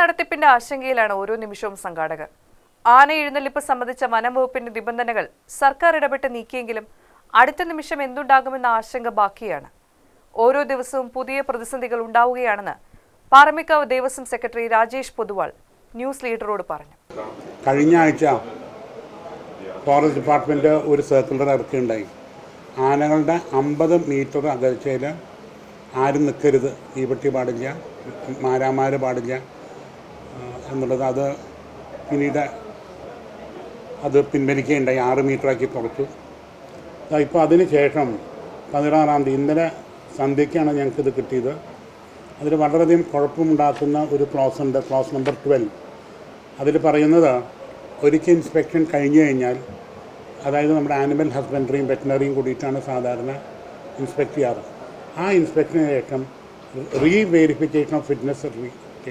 നടത്തിപ്പിന്റെ ആശങ്കയിലാണ് ഓരോ നിമിഷവും സംഘാടകർ. ആന എഴുന്നള്ളിപ്പ് സംബന്ധിച്ച വനം വകുപ്പിന്റെ നിബന്ധനകൾ സർക്കാർ ഇടപെട്ട് നീക്കിയെങ്കിലും അടുത്ത നിമിഷം എന്തുണ്ടാകുമെന്ന ആശങ്ക ബാക്കിയാണ്. ഓരോ ദിവസവും പുതിയ പ്രതിസന്ധികൾ ഉണ്ടാവുകയാണെന്ന് പാറമിക്കാവ് ദേവസ്വം സെക്രട്ടറി രാജേഷ് പൊതുവാൾ ന്യൂസ് ലീഡറോട് പറഞ്ഞു. കഴിഞ്ഞ ആഴ്ച ഫോറസ്റ്റ് ഡിപ്പാർട്ട്മെന്റ് ഒരു സർക്കുലർ ഇറക്കുകയുണ്ടായി ആനകളുടെ അമ്പത് മീറ്റർ അകൽച്ചയിൽ ആരും നിൽക്കരുത് തീവട്ടി പാടില്ല. മാരാമാര് പാടില്ല. എന്നുള്ളത് അത് പിന്നീട് അത് പിൻവലിക്കുകയുണ്ടായി ആറ് മീറ്ററാക്കി കുറച്ചു. ഇപ്പോൾ അതിന് ശേഷം പതിനാറാം തീയതി ഇന്നലെ സന്ധ്യയ്ക്കാണ് ഞങ്ങൾക്കിത് കിട്ടിയത്. അതിൽ വളരെയധികം കുഴപ്പമുണ്ടാക്കുന്ന ഒരു ക്ലോസ് ഉണ്ട്. Clause number twelve. അതിൽ പറയുന്നത് ഒരിക്കൽ ഇൻസ്പെക്ഷൻ കഴിഞ്ഞു കഴിഞ്ഞാൽ അതായത് നമ്മുടെ ആനിമൽ ഹസ്ബൻഡറിയും വെറ്റിനറിയും കൂടിയിട്ടാണ് സാധാരണ ഇൻസ്പെക്ട് ചെയ്യാറ്. ആ ഇൻസ്പെക്ഷന് ശേഷം റീ വെരിഫിക്കേഷൻ ഓഫ് ഫിറ്റ്നസ്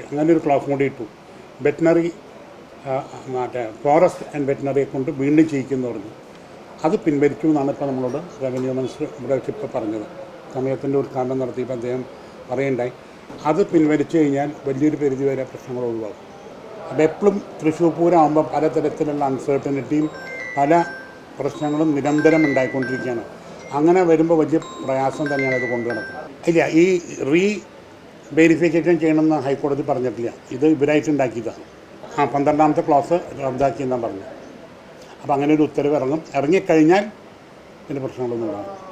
അങ്ങനെ ഒരു ക്ലോസ് കൂടി ഇട്ടു. വെറ്റിനറി മറ്റേ ഫോറസ്റ്റ് ആൻഡ് വെറ്റിനറിയെ കൊണ്ട് വീണ്ടും ചെയ്യിക്കുന്നു പറഞ്ഞു. അത് പിൻവലിച്ചു എന്നാണ് ഇപ്പോൾ നമ്മളോട് റവന്യൂ മിനിസ്റ്റർ ഇവിടെ വെച്ച് ഇപ്പോൾ പറഞ്ഞത്. സമയത്തിന്റെ ഉദ്ഘാടനം നടത്തിയപ്പോൾ അദ്ദേഹം പറയണ്ടായി അത് പിൻവലിച്ചു കഴിഞ്ഞാൽ വലിയൊരു പരിധി വരെ പ്രശ്നങ്ങൾ ഒഴിവാക്കും അപ്പോൾ എപ്പോഴും തൃശ്ശൂർ പൂരമാകുമ്പോൾ പലതരത്തിലുള്ള അൺസർട്ടനിറ്റിയും പല പ്രശ്നങ്ങളും നിരന്തരം ഉണ്ടായിക്കൊണ്ടിരിക്കുകയാണ്. അങ്ങനെ വരുമ്പോൾ വലിയ പ്രയാസം തന്നെയാണ് ഇത് കൊണ്ടു നടക്കുന്നത് ഇല്ല ഈ റീ വെരിഫിക്കേഷൻ ചെയ്യണമെന്ന് ഹൈക്കോടതി പറഞ്ഞിട്ടില്ല. ഇത് ഇവരായിട്ട് ഉണ്ടാക്കിയതാണ്. ആ പന്ത്രണ്ടാമത്തെ ക്ലാസ് റദ്ദാക്കിയെന്നാണ് പറഞ്ഞത്. അപ്പോൾ അങ്ങനെ ഒരു ഉത്തരവ് ഇറങ്ങും. ഇറങ്ങിക്കഴിഞ്ഞാൽ പിന്നെ പ്രശ്നങ്ങളൊന്നും ഉണ്ടാകും